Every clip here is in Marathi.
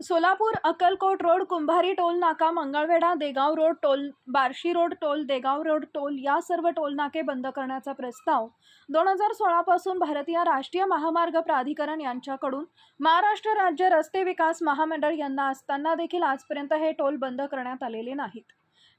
सोलापूर अक्कलकोट रोड कुंभारी टोल नाका Mangalvedha Degaon road toll Barshi road toll Degaon road toll या सर्व टोल नाके बंद करण्याचा प्रस्ताव. दोन हजार सोळापासून भारतीय राष्ट्रीय महामार्ग प्राधिकरण यांच्याकडून महाराष्ट्र राज्य रस्ते विकास महामंडळ यांना असताना देखील आजपर्यंत हे टोल बंद करण्यात आलेले नाहीत.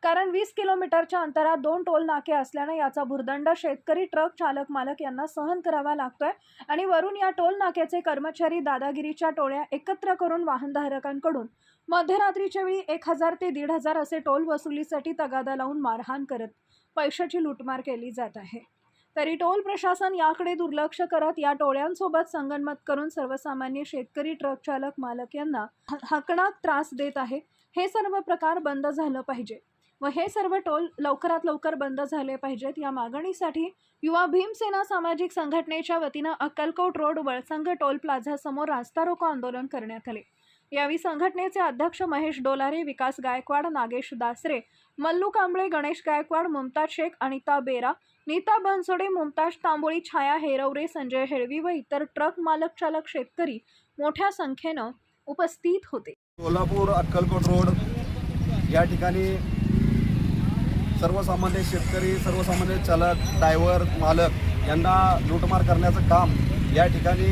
कारण वीस किलोमीटरच्या अंतरात दोन टोल नाके असल्यानं याचा भुर्दंड शेतकरी ट्रक चालक मालक यांना सहन करावा लागतोय. आणि वरून या टोल नाक्याचे कर्मचारी दादागिरीच्या टोळ्या एकत्र करून वाहनधारकांकडून मध्यरात्रीच्या वेळी एक हजार ते दीड हजार असे टोल वसुलीसाठी तगादा लावून मारहाण करत पैशाची लूटमार केली जात आहे. तरी टोल प्रशासन याकडे दुर्लक्ष करत या टोळ्यांसोबत संगनमत करून सर्वसामान्य शेतकरी ट्रक चालक मालक यांना हकणात त्रास देत आहे. हे सर्व प्रकार बंद झालं पाहिजे. व हे सर्व टोल लवकरात लवकर बंद झाले पाहिजेत. या मागणीसाठी युवा भीमसेना सामाजिक संघटनेच्या वतीनं अक्कलकोट रोड वळसंग टोल प्लाझासमोर रास्ता रोको आंदोलन करण्यात आले. यावेळी संघटनेचे अध्यक्ष महेश डोलारे विकास गायकवाड नागेश दासरे मल्लू कांबळे गणेश गायकवाड मुमताज शेख अनिता बेरा नीता बनसोडे मुमताज तांबोळी छाया हेरवरे संजय हेळवी व इतर ट्रक मालक चालक शेतकरी मोठ्या संख्येनं उपस्थित होते. कोल्हापूर अक्कलकोट रोड या ठिकाणी सर्वसामान्य शेतकरी सर्वसामान्य चालक ड्रायव्हर मालक यांना लूटमार करण्याचं काम या ठिकाणी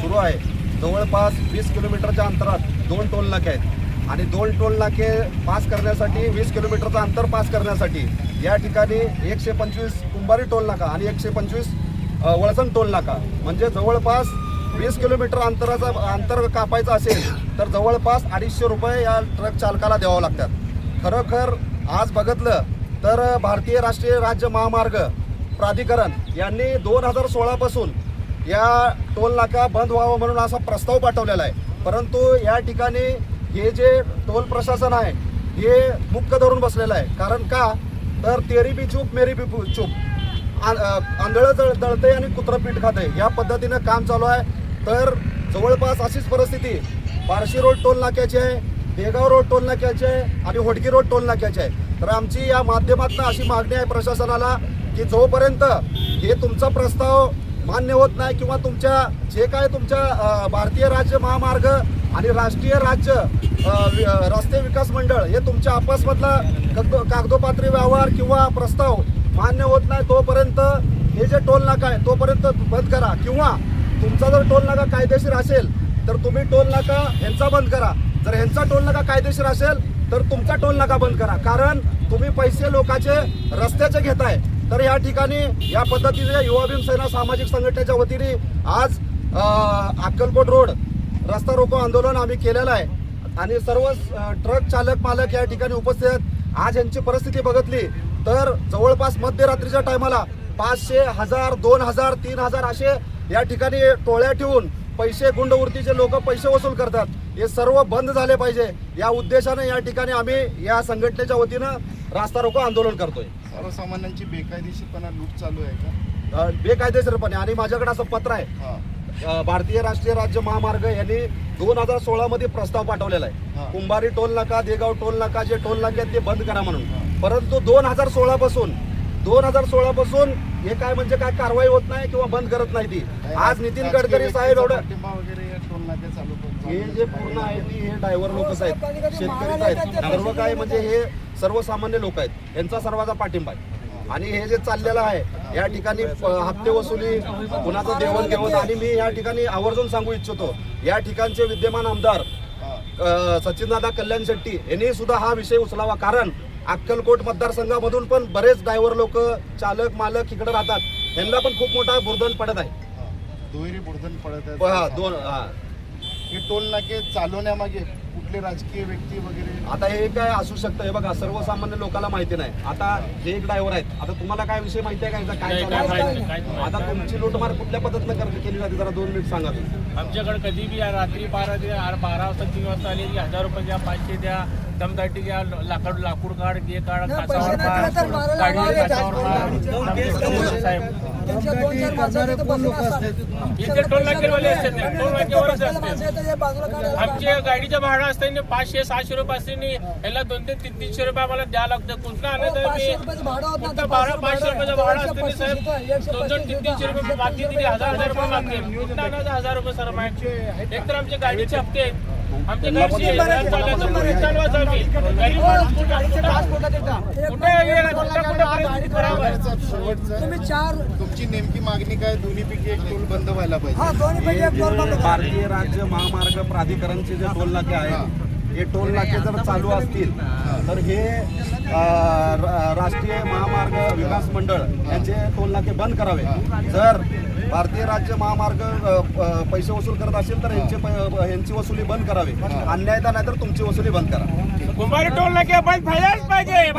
सुरू आहे. जवळपास वीस किलोमीटरच्या अंतरात दोन टोल नाके आहेत. आणि दोन टोल नाके पास करण्यासाठी वीस किलोमीटरचं अंतर पास करण्यासाठी या ठिकाणी एकशे पंचवीस कुंभारी टोल नाका आणि एकशे पंचवीस वळसण टोल नाका. म्हणजे जवळपास वीस किलोमीटर अंतराचा अंतर कापायचं असेल तर जवळपास अडीचशे रुपये या ट्रक चालकाला द्यावं लागतात. खरोखर आज बघितलं तर भारतीय राष्ट्रीय राज्य महामार्ग प्राधिकरण यांनी दोन हजार सोळापासून या टोल नाका बंद व्हावं म्हणून असा प्रस्ताव पाठवलेला आहे. परंतु या ठिकाणी हे जे टोल प्रशासन आहे हे मुक्क धरून बसलेलं आहे. कारण का? तर तेरी बी चूप मेरी बी चूप. आंधळं जळ दळते आणि कुत्रं पीठ खाते या पद्धतीनं काम चालू आहे. तर जवळपास अशीच परिस्थिती बार्शी रोड टोल नाक्याची आहे. देगाव रोड टोल नाक्याचे आहे आणि होडकी रोड टोल नाक्याचे आहे. तर आमची या माध्यमातून अशी मागणी आहे प्रशासनाला की जोपर्यंत हे तुमचा प्रस्ताव मान्य होत नाही किंवा तुमच्या जे काय तुमच्या भारतीय राज्य महामार्ग आणि राष्ट्रीय राज्य रस्ते विकास मंडळ हे तुमच्या आपसमधला कागदो कागदोपात्री व्यवहार किंवा प्रस्ताव मान्य होत नाही तोपर्यंत हे जे टोल नाका आहे तोपर्यंत बंद करा. किंवा तुमचा जर टोल नाका कायदेशीर असेल तर तुम्ही टोल नाका ह्यांचा बंद करा. जर ह्यांचा टोल नाका कायदेशीर असेल तर तुमचा टोल नाका बंद करा. कारण तुम्ही पैसे लोकांचे रस्त्याचे घेताय. तर या ठिकाणी या पद्धतीने युवा भीमसेना सामाजिक संघटनेच्या वतीने आज अक्कलकोट रोड रस्ता रोको आंदोलन आम्ही केलेलं आहे. आणि सर्व ट्रक चालक मालक या ठिकाणी उपस्थित आहेत. आज यांची परिस्थिती बघितली तर जवळपास मध्यरात्रीच्या टायमाला पाचशे हजार दोन हजार तीन हजार असे या ठिकाणी टोळ्या ठेवून पैसे गुंडवृत्तीचे लोक पैसे वसूल करतात. हे सर्व बंद झाले पाहिजे. या उद्देशाने या ठिकाणी आम्ही या संघटनेच्या वतीनं रास्ता रोको आंदोलन करतोय. सर्वसामान्यांची बेकायदेशीरपणा लूट चालू आहे का? बेकायदेशीरपणे. आणि माझ्याकडे असं पत्र आहे. भारतीय राष्ट्रीय राज्य महामार्ग यांनी दोन हजार सोळा मध्ये प्रस्ताव पाठवलेला. आहे. कुंभारी टोल नाका देगाव टोल नाका जे टोल नाके आहेत ते बंद करा म्हणून. परंतु दोन हजार सोळा पासून दोन हजार सोळा पासून हे काय म्हणजे काय कारवाई होत नाही किंवा बंद करत नाही ती. आज नितीन गडकरी साहेब एवढं हे जे पूर्ण आहे ती हे ड्रायव्हर लोकच आहेत शेतकरीच आहेत. सर्व काय म्हणजे हे सर्वसामान्य लोक आहेत यांचा सर्वांचा पाठिंबा आहे. आणि हे जे चाललेलं आहे या ठिकाणी हप्ते वसुली कुणाचं देवण घेऊन आणि मी या ठिकाणी आवर्जून सांगू इच्छितो या ठिकाणचे विद्यमान आमदार हा. सचिनदादा कल्याण शेट्टी यांनी सुद्धा हा विषय उचलावा कारण अक्कलकोट मतदारसंघामधून पण बरेच ड्रायव्हर लोक चालक मालक इकडे राहतात यांना पण खूप मोठा बुर्दन पडत आहे. दुहेरी बुडधन पडत हा, आहेत दोन हा. हे टोल नाके चालवण्यामागे कुठले राजकीय व्यक्ती वगैरे? आता हे काय असू शकतं? हे बघा सर्वसामान्य लोकांना माहिती नाही. आता हे एक ड्रायव्हर आहेत. आता तुम्हाला काय विषय माहिती आहे का याचा? काय चालू आहे? आता तुमची लूटमार कुठल्या पद्धतीने कर- केली जाते? जरा दोन मिनिट सांगा तुम्ही. आमच्याकडे कधी बी या रात्री बारा ते आ- बारा वाजता तीन वाजता आले की हजार रुपये द्या पाचशे द्या दमदाटी घ्या लाकूड लाकूड काढ घे काढ काचावर काढ काचावर साहेब इथे टोल नाकेवाले असतात. ते, टोल नाकेवरच असते आमच्या गाडीच्या भाडं असते पाचशे सहाशे रुपये असते याला दोन ते तीन तीनशे रुपये आम्हाला द्यावं लागतं कुठं आलं मी फक्त बारा पाचशे रुपयाचं भाडं असतं ना साहेब दोन दोन तीन तीनशे रुपये बाकी दिली हजार हजार रुपये मागते कुठं आणायचं हजार रुपये सर माहिती एक तर आमच्या गाडीचे हप्ते आहेत आमची त्यांना पण घरची. त्यांना चालवायचं, हे आम्ही. गरीब कुठं- कुठे तुम्ही चार तुमची नेमकी मागणी काय? दोन्हीपैकी एक टोल बंद व्हायला पाहिजे. हा दोन्ही पैकी एक फ्लोर बंद जे करा. भारतीय राज्य महामार्ग प्राधिकरणचे जे टोल नाके आहेत हे. टोल नाके जर चालू असतील तर हे अ, रा- राष्ट्रीय महामार्ग विकास मंडळ यांचे टोल नाके बंद करावे. जर भारतीय राज्य महामार्ग अ, अ, पैसे वसूल करत असेल तर यांचे प- यांची वसुली बंद करावी. अन्यायता नाही तर तुमची वसुली बंद करा. कुंभारी टोल नाके बंद व्हायलाच पाहिजे.